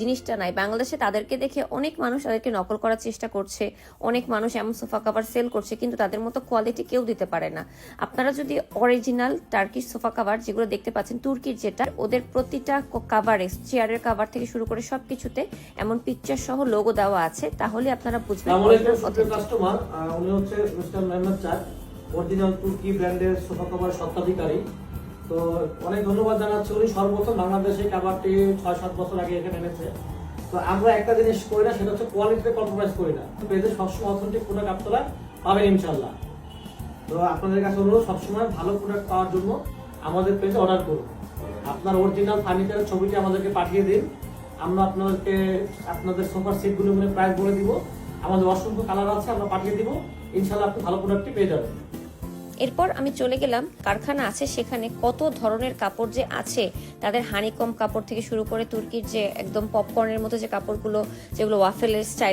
জিনিসটা নাই। বাংলাদেশে তাদেরকে দেখে অনেক মানুষ তাদেরকে নকল করার চেষ্টা করছে অনেক মানুষ এমন সোফা কাভার সেল করছে কিন্তু তাদের মতো কোয়ালিটি কেউ দিতে পারে না। আপনারা যদি অরিজিনাল টার্কিশ সোফা কাভার যেগুলো দেখতে পাচ্ছেন তুর্কির যেটা ওদের প্রতিটা কাভারে চেয়ারের কাভার থেকে শুরু করে সবকিছুতে এমন পিকচার সহ লোগো দেওয়া আছে তাহলে আপনারা বুঝবেন কাস্টমার উনি হচ্ছে মিস্টার মেহমেদ অরিজিনাল তুর্কি ব্র্যান্ডের সোফা কভার স্বত্বাধিকারী। তো অনেক ধন্যবাদ জানাচ্ছি। উনি সর্বপ্রথম বাংলাদেশে কাবারটি ছয়, সাত বছর আগে এখানে এনেছে। তো আমরা একটা জিনিস করি না, সেটা হচ্ছে কোয়ালিটিতে কম্প্রোমাইজ করি না। পেজে সবসময় অথেন্টিক প্রোডাক্ট আপনারা পাবেন ইনশাল্লাহ তো আপনাদের কাছে অনুরোধ, সবসময় ভালো প্রোডাক্ট পাওয়ার জন্য আমাদের পেজে অর্ডার করুন। আপনার অরিজিনাল ফার্নিচারের ছবিটি আমাদেরকে পাঠিয়ে দিন। আমরা আপনাদেরকে, আপনাদের সোফার সিটগুলো মানে প্রাইস বলে দিব। আমাদের অসংখ্য কালার আছে, আমরা পাঠিয়ে দিব। ইনশাল্লাহ আপনি ভালো প্রোডাক্টটি পেয়ে যাবেন। এরপর আমি চলে গেলাম, কারখানা আছে সেখানে কত ধরনের কাপড় যে আছে, তাদের হানিকম কাপড় থেকে শুরু করে তুর্কির যে একদম পপকর্নের মতো যে কাপড়গুলো, যেগুলো ওয়াফেলের স্টাইল